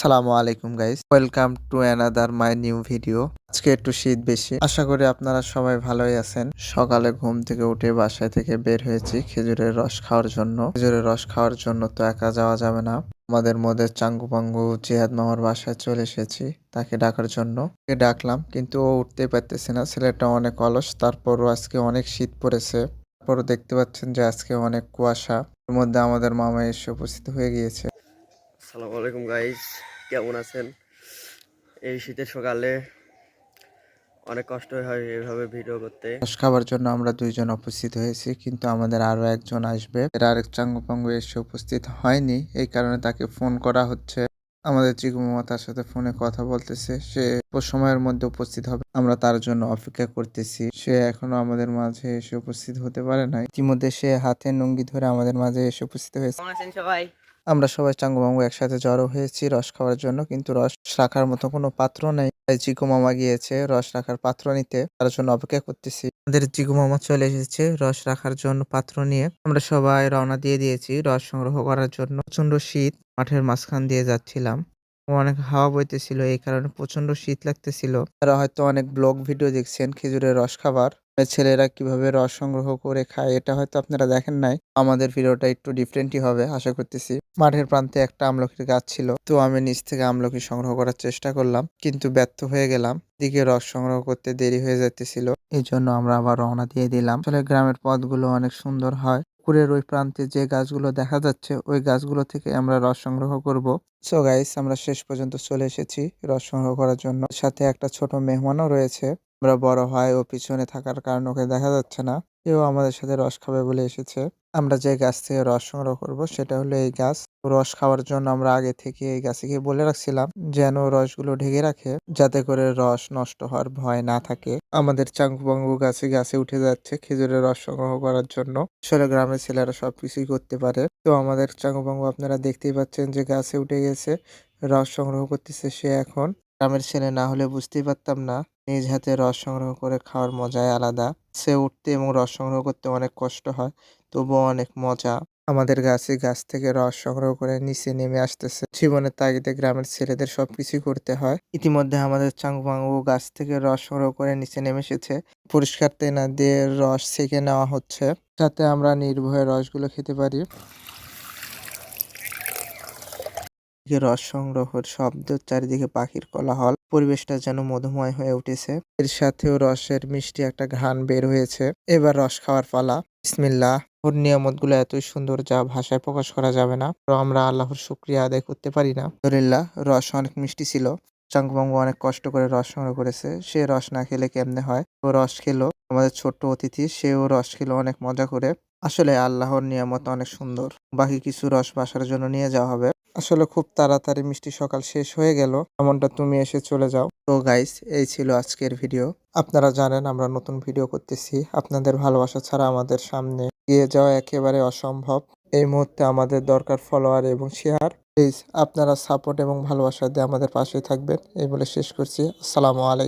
সালামু আলাইকুম guys welcome to another my new video আজকে একটু শীত বেশি। আশা করি আপনারা সবাই ভালোই আছেন। সকালে ঘুম থেকে উঠে বাসায় থেকে বের হয়েছি খেজুরের রস খাওয়ার জন্য। খেজুরের রস খাওয়ার জন্য তো একা যাওয়া যাবে না। আমাদের মধ্যে চাঙ্গু পাঙ্গু জিহাদ মামার বাসায় চলে এসেছি তাকে ডাকার জন্য। ডাকলাম, কিন্তু ও উঠতে পারতেছে না। ছেলেটা অনেক অলস, তারপরও আজকে অনেক শীত পড়েছে। তারপরও দেখতে পাচ্ছেন যে আজকে অনেক কুয়াশা। এর মধ্যে আমাদের মামা এসে উপস্থিত হয়ে গিয়েছে। আসসালামু আলাইকুম গাইস কেমন আছেন? এই শীতের সকালে অনেক কষ্ট হয় এভাবে ভিডিও করতে। খাবার জন্য আমরা দুইজন উপস্থিত হয়েছি কিন্তু আমাদের আরও একজন আসবে। এর আরেক চাঙ্গু পাঙ্গু এসে উপস্থিত হয়নি এই কারণে তাকে ফোন করা হচ্ছে। আমাদের চিকু মামা তার সাথে ফোনে কথা বলতেছে। সে সময়ের মধ্যে উপস্থিত হবে। আমরা তার জন্য অপেক্ষা করতেছি। সে এখনও আমাদের মাঝে এসে উপস্থিত হতে পারে নাই। ইতিমধ্যে সে হাতে নঙ্গি ধরে আমাদের মাঝে এসে উপস্থিত হয়েছে। সবাই? আমরা সবাই চাঙ্গু মাঙ্গু একসাথে জড়ো হয়েছি রস খাওয়ার জন্য, কিন্তু রস রাখার মতো কোনো পাত্র নেই। তাই চিকু মামা গিয়েছে রস রাখার পাত্র নিতে। তার জন্য অপেক্ষা করতেছি। আমাদের চিকু মামা চলে এসেছে রস রাখার জন্য পাত্র নিয়ে। আমরা সবাই রওনা দিয়ে দিয়েছি রস সংগ্রহ করার জন্য। প্রচণ্ড শীত, মাঠের মাঝখান দিয়ে যাচ্ছিলাম। অনেক হাওয়া বইতেছিল, এই কারণে প্রচণ্ড শীত লাগতেছিল। তারা হয়তো অনেক ব্লগ ভিডিও দেখছেন খেজুরের রস খাবার। ছেলেরা কীভাবে রস সংগ্রহ করে খায়, এটা হয়তো আপনারা দেখেন নাই। আমাদের ভিডিওটা একটু ডিফারেন্টই হবে, আশা করতেছি। মাঠের প্রান্তে একটা আমলকির গাছ ছিল। তো আমি নিচ থেকে আমলকি সংগ্রহ করার চেষ্টা করলাম, কিন্তু ব্যর্থ হয়ে গেলাম। দিকে রস সংগ্রহ করতে দেরি হয়ে যাইতেছিল এই জন্য আমরা আবার রওনা দিয়ে দিলাম। আসলে গ্রামের পথগুলো অনেক সুন্দর হয়। পুকুরের ওই প্রান্তে যে গাছগুলো দেখা যাচ্ছে, ওই গাছগুলো থেকে আমরা রস সংগ্রহ করব। সো গাইস আমরা শেষ পর্যন্ত চলে এসেছি রস সংগ্রহ করার জন্য। সাথে একটা ছোট মেহমানও রয়েছে। আমরা বড় হয় ও পিছনে থাকার কারণে ওকে দেখা যাচ্ছে না। কেউ আমাদের সাথে রস খাবে বলে এসেছে। আমরা যে গাছ থেকে রস সংগ্রহ করব, সেটা হলো এই গাছ। রস খাওয়ার জন্য আমরা আগে থেকে এই গাছে গিয়ে বলে রাখছিলাম, যেন রসগুলো ঢেকে রাখে, যাতে করে রস নষ্ট হওয়ার ভয় না থাকে। আমাদের চাঙ্গুবাঙ্গু গাছে গাছে উঠে যাচ্ছে খেজুরের রস সংগ্রহ করার জন্য। আসলে গ্রামের ছেলেরা সবকিছুই করতে পারে। তো আমাদের চাঙ্গুবাঙ্গু আপনারা দেখতেই পাচ্ছেন যে গাছে উঠে গেছে, রস সংগ্রহ করতেছে সে এখন। গ্রামের ছেলে না হলে বুঝতেই পারতাম না। নিজ হাতে রস সংগ্রহ করে খাওয়ার মজাই আলাদা। সে উঠতে এবং রস সংগ্রহ করতে অনেক কষ্ট হয়, তবুও অনেক মজা। আমাদের গাছে গাছ থেকে রস সংগ্রহ করে নিচে নেমে আসতেছে। জীবনের তাগিদে গ্রামের ছেলেদের সবকিছুই করতে হয়। ইতিমধ্যে আমাদের চাঙ্গু গাছ থেকে রস সংগ্রহ করে নিচে নেমে এসেছে। পরিষ্কার তেনা দিয়ে রস ছেঁকে নেওয়া হচ্ছে। যাতে আমরা নির্ভয়ে রসগুলো খেতে পারি। রস সংগ্রহের শব্দ চারিদিকে পাখির কোলাহল, পরিবেশটা যেন মধুময় হয়ে উঠেছে। এর সাথেও রসের মিষ্টি একটা ঘ্রাণ বের হয়েছে। এবার রস খাওয়ার পালা। বিসমিল্লাহ, ওর নিয়ামতগুলো এতই সুন্দর যা ভাষায় প্রকাশ করা যাবে না। তো আমরা আল্লাহর শুক্রিয়া আদায় করতে পারি না। আলহামদুলিল্লাহ, রস অনেক মিষ্টি ছিল। চাঙ্গুবাঙ্গু অনেক কষ্ট করে রস সংগ্রহ করেছে। সে রস না খেলে কেমনে হয়? ও রস খেলো। আমাদের ছোট্ট অতিথি, সেও রস খেলো অনেক মজা করে। আসলে আল্লাহর নিয়ামত অনেক সুন্দর। বাকি কিছু রস বাসার জন্য নিয়ে যাওয়া হবে। আসলে খুব তাড়াতাড়ি মিষ্টি সকাল শেষ হয়ে গেল। এমনটা তুমি এসে চলে যাও। তো গাইস এই ছিল আজকের ভিডিও আপনারা জানেন আমরা নতুন ভিডিও করতেছি। আপনাদের ভালোবাসা ছাড়া আমাদের সামনে গিয়ে যাওয়া একেবারে অসম্ভব। এই মুহূর্তে আমাদের দরকার ফলোয়ার এবং শেয়ার প্লিজ আপনারা সাপোর্ট এবং ভালোবাসা দিয়ে আমাদের পাশে থাকবেন। এই বলে শেষ করছি। আসসালামু আলাইকুম।